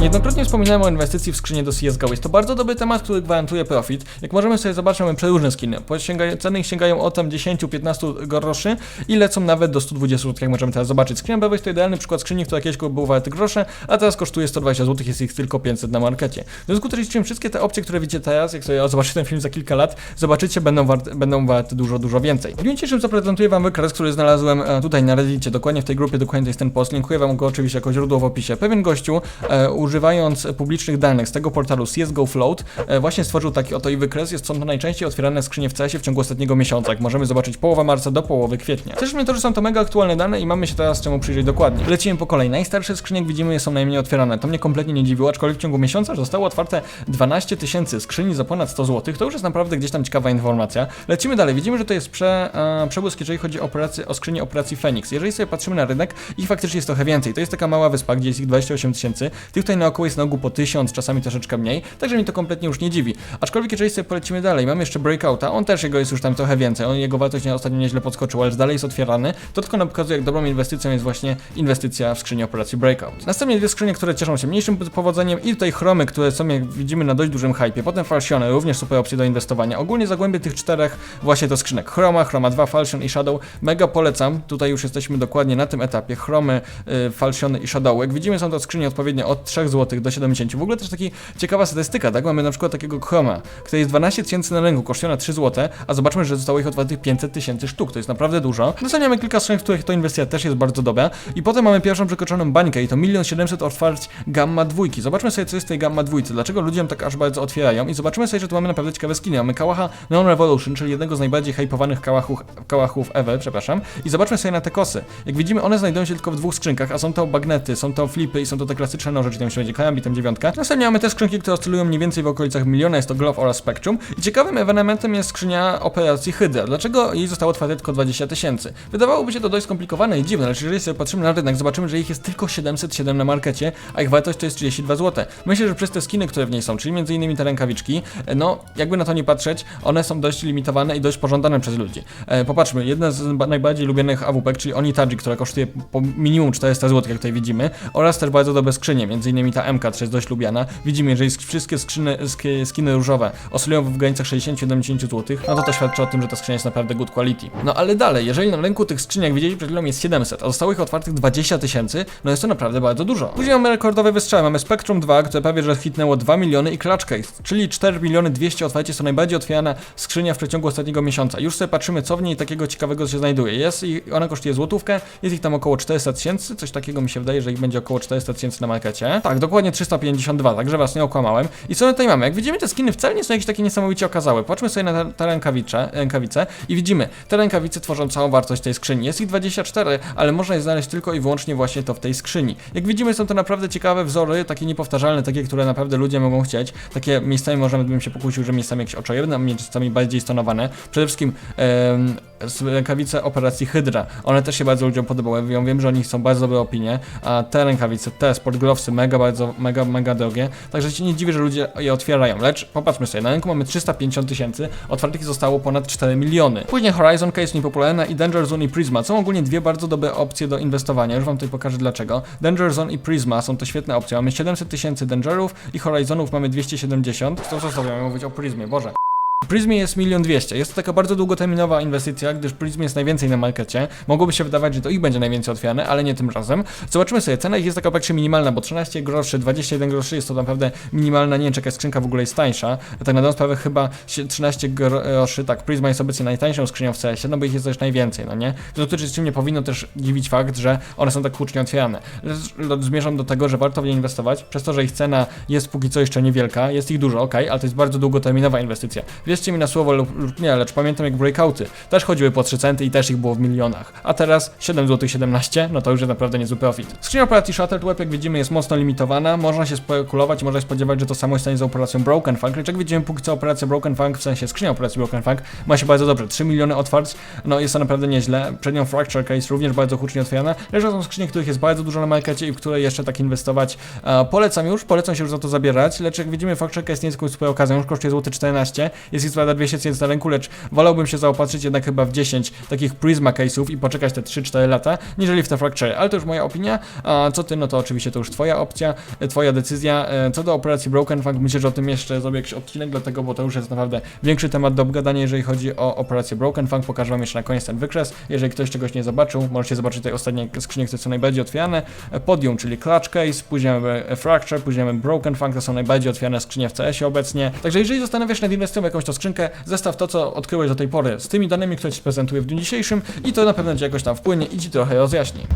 Niejednokrotnie wspominałem o inwestycji w skrzynię do CSGO. Jest to bardzo dobry temat, który gwarantuje profit. Jak możemy sobie zobaczyć, mamy przeróżne skiny. Ceny sięgają od tam 10-15 groszy i lecą nawet do 120 zł, jak możemy teraz zobaczyć. Skrzynia Bewa jest to idealny przykład skrzyni, która kiedyś był warty grosze, a teraz kosztuje 120 zł, jest ich tylko 500 na markecie. W związku z czym wszystkie te opcje, które widzicie teraz, jak sobie zobaczycie ten film za kilka lat, zobaczycie, będą, wart, będą warte dużo, dużo więcej. W dniu dzisiejszym zaprezentuję Wam wykres, który znalazłem e, tutaj na Reddicie, dokładnie w tej grupie, dokładnie to jest ten post. Linkuję Wam go oczywiście jako źródło w opisie. Pewien gościu, e, używając publicznych danych z tego portalu CSGO Float, e, właśnie stworzył taki oto i wykres. Jest, są to najczęściej otwierane skrzynie w CS-ie w ciągu ostatniego miesiąca, jak możemy zobaczyć połowa marca do połowy kwietnia. Cieszy mnie to, że są to mega aktualne dane i mamy się teraz czemu przyjrzeć dokładnie. Lecimy po kolei. Najstarsze skrzynie, jak widzimy, są najmniej otwierane. To mnie kompletnie nie dziwiło, aczkolwiek w ciągu miesiąca zostało otwarte 12 tysięcy skrzyni za ponad 100 zł. To już jest naprawdę gdzieś tam ciekawa informacja. Lecimy dalej. Widzimy, że to jest prze, e, przebłysk, jeżeli chodzi o, operację, o skrzynię operacji Phoenix. Jeżeli sobie patrzymy na rynek, ich faktycznie jest trochę więcej. To jest taka mała wyspa, gdzie jest ich 28 tysięcy. Tych tutaj naokoło jest na ogół po 1000, czasami troszeczkę mniej. Także mnie to kompletnie już nie dziwi. Aczkolwiek jeżeli sobie polecimy dalej, mamy jeszcze Breakouta. On też jego jest już tam trochę więcej. On, jego wartość ostatnio nieźle podskoczyła, ale dalej jest otwierany. To tylko nam pokazuje, jak dobrą inwestycją jest właśnie inwestycja w skrzynię operacji Breakout. Następnie dwie skrzynie, które cieszą się mniejszym powodzeniem i tutaj chromy, które są, jak widzimy, na dość dużym hypie. Potem Falsione, również super opcje do inwestowania. Ogólnie zagłębię tych czterech właśnie to skrzynek. Chroma, Chroma 2, Falsion i Shadow. Mega polecam. Tutaj już jesteśmy dokładnie na tym etapie. Chromy, y, Falsiony i Shadow. Jak widzimy, są to skrzynie odpowiednio od 3 zł do 70. W ogóle też taki ciekawa statystyka, tak? Mamy na przykład takiego Chroma, który jest 12 tysięcy na rynku, kosztuje na 3 zł, a zobaczmy, że zostało ich otwartych 500 tysięcy sztuk. To jest naprawdę dużo. Doceniamy kilka skrzynek, w których to inwestycja też jest bardzo dobra. I potem mamy pierwszą przekroczoną bańkę i to 1 700 otwarć gamma dwójki. Zobaczmy sobie, co jest w tej gamma dwójce. Dlaczego ludziom tak aż bardzo otwierają? I zobaczymy sobie, że tu mamy naprawdę ciekawe skiny. Mamy kałacha Non Revolution, czyli jednego z najbardziej hypowanych kałachów, kałachów ever, przepraszam. I zobaczmy sobie na te kosy. Jak widzimy, one znajdują się tylko w dwóch skrzynkach, a są to bagnety, są to flipy i są to te klasyczne będzie tam dziewiątka. Następnie mamy te skrzynki, które oscylują mniej więcej w okolicach miliona, jest to Glove oraz Spectrum. I ciekawym ewenementem jest skrzynia operacji Hydra. Dlaczego jej zostało otwarte tylko 20 tysięcy? Wydawałoby się to dość skomplikowane i dziwne, lecz jeżeli sobie patrzymy na rynek, zobaczymy, że ich jest tylko 707 na markecie, a ich wartość to jest 32 zł. Myślę, że przez te skiny, które w niej są, czyli innymi te rękawiczki, no jakby na to nie patrzeć, one są dość limitowane i dość pożądane przez ludzi. E, popatrzmy, jedna z ba- najbardziej lubianych AWP, czyli Onitaji, która kosztuje po minimum 400 zł, jak tutaj widzimy, oraz też bardzo dobre skrzynie, między innymi ta MK, też jest dość lubiana. Widzimy, jeżeli wszystkie skrzyny, sk- skiny różowe oscylują w granicach 60-70 zł, no to to świadczy o tym, że ta skrzynia jest naprawdę good quality. No ale dalej, jeżeli na rynku tych skrzyni, jak widzieli przed chwilą, jest 700, a zostało ich otwartych 20 tysięcy, no jest to naprawdę bardzo dużo. Później mamy rekordowe wystrzały, mamy Spectrum 2, które prawie że hitnęło 2 miliony i Clutch Case, czyli 4 miliony 200 otwarcie, to najbardziej otwierana skrzynia w przeciągu ostatniego miesiąca. Już sobie patrzymy, co w niej takiego ciekawego się znajduje. Jest i ona kosztuje złotówkę, jest ich tam około 400 tysięcy, coś takiego mi się wydaje, że ich będzie około 400 tysięcy na markecie. Tak, dokładnie 352, także was nie okłamałem. I co my tutaj mamy? Jak widzimy, te skiny wcale nie są jakieś takie niesamowicie okazałe. Patrzmy sobie na te, te rękawice, i widzimy, te rękawice tworzą całą wartość tej skrzyni. Jest ich 24, ale można je znaleźć tylko i wyłącznie właśnie to w tej skrzyni. Jak widzimy, są to naprawdę ciekawe wzory, takie niepowtarzalne, takie, które naprawdę ludzie mogą chcieć. Takie miejscami możemy bym się pokusił, że miejscami jakieś oczojebne, miejscami bardziej stonowane. Przede wszystkim z- rękawice operacji Hydra. One też się bardzo ludziom podobały. Ja wiem, że o nich są bardzo dobre opinie, a te rękawice, te sport glovesy mega bardzo, mega, mega drogie. Także się nie dziwię, że ludzie je otwierają. Lecz popatrzmy sobie, na rynku mamy 350 tysięcy, otwartych zostało ponad 4 miliony. Później Horizon Case niepopularna i Danger Zone i Prisma są ogólnie dwie bardzo dobre opcje do inwestowania. Już wam tutaj pokażę dlaczego. Danger Zone i Prisma są to świetne opcje. Mamy 700 tysięcy Dangerów i Horizonów mamy 270. To co sobie mówić o Prismie, Boże. Prismie jest 1 200 Jest to taka bardzo długoterminowa inwestycja, gdyż Prismie jest najwięcej na markecie. Mogłoby się wydawać, że to ich będzie najwięcej otwierane, ale nie tym razem. Zobaczymy sobie, cena ich jest taka praktycznie minimalna, bo 13 groszy, 21 groszy jest to naprawdę minimalna, nie wiem czy jaka skrzynka w ogóle jest tańsza. Tak na dobrą sprawę chyba się- 13 groszy, tak, Prisma jest obecnie najtańszą skrzynią w CS-ie, no bo ich jest też najwięcej, no nie? W związku z czym nie powinno też dziwić fakt, że one są tak hucznie otwierane. Lecz Zmierzam do tego, że warto w nie inwestować, przez to, że ich cena jest póki co jeszcze niewielka, jest ich dużo, ok, ale to jest bardzo długoterminowa inwestycja. Wierzcie mi na słowo lub, nie, lecz pamiętam jak breakouty też chodziły po 3 centy i też ich było w milionach. A teraz 7 zł 17, no to już jest naprawdę niezły profit. Skrzynia operacji Shuttleworth, jak widzimy, jest mocno limitowana. Można się spekulować, można się spodziewać, że to samo stanie z operacją Broken Funk. Lecz jak widzimy, póki co operacja Broken Funk, w sensie skrzynia operacji Broken Funk, ma się bardzo dobrze. 3 miliony otwarć, no jest to naprawdę nieźle. Przed nią Fracture Case również bardzo hucznie otwierana. Lecz są skrzynie, których jest bardzo dużo na markecie i w które jeszcze tak inwestować e, polecam już, polecam się już za to zabierać. Lecz jak widzimy, Fracture Case nie jest super okazją, już kosztuje złoty 14, jest jest ich prawda 200 tysięcy na rynku, lecz wolałbym się zaopatrzyć jednak chyba w 10 takich Prisma case'ów i poczekać te 3-4 lata, niżeli w te Fracture. Ale to już moja opinia, a co ty, no to oczywiście to już twoja opcja, e, twoja decyzja. E, Co do operacji Broken Funk, myślę, że o tym jeszcze zrobię jakiś odcinek, dlatego, bo to już jest naprawdę większy temat do obgadania, jeżeli chodzi o operację Broken Funk. Pokażę wam jeszcze na koniec ten wykres. Jeżeli ktoś czegoś nie zobaczył, możecie zobaczyć tutaj ostatnie skrzynie, które są najbardziej otwierane. E, Podium, czyli Clutch Case, później mamy Fracture, później mamy Broken Funk, to są najbardziej otwierane skrzynie w CS-ie obecnie. Także jeżeli zastanawiasz się nad inwestycją jakąś tą skrzynkę, zestaw to, co odkryłeś do tej pory z tymi danymi, które Ci prezentuję w dniu dzisiejszym i to na pewno Ci jakoś tam wpłynie i Ci trochę rozjaśni.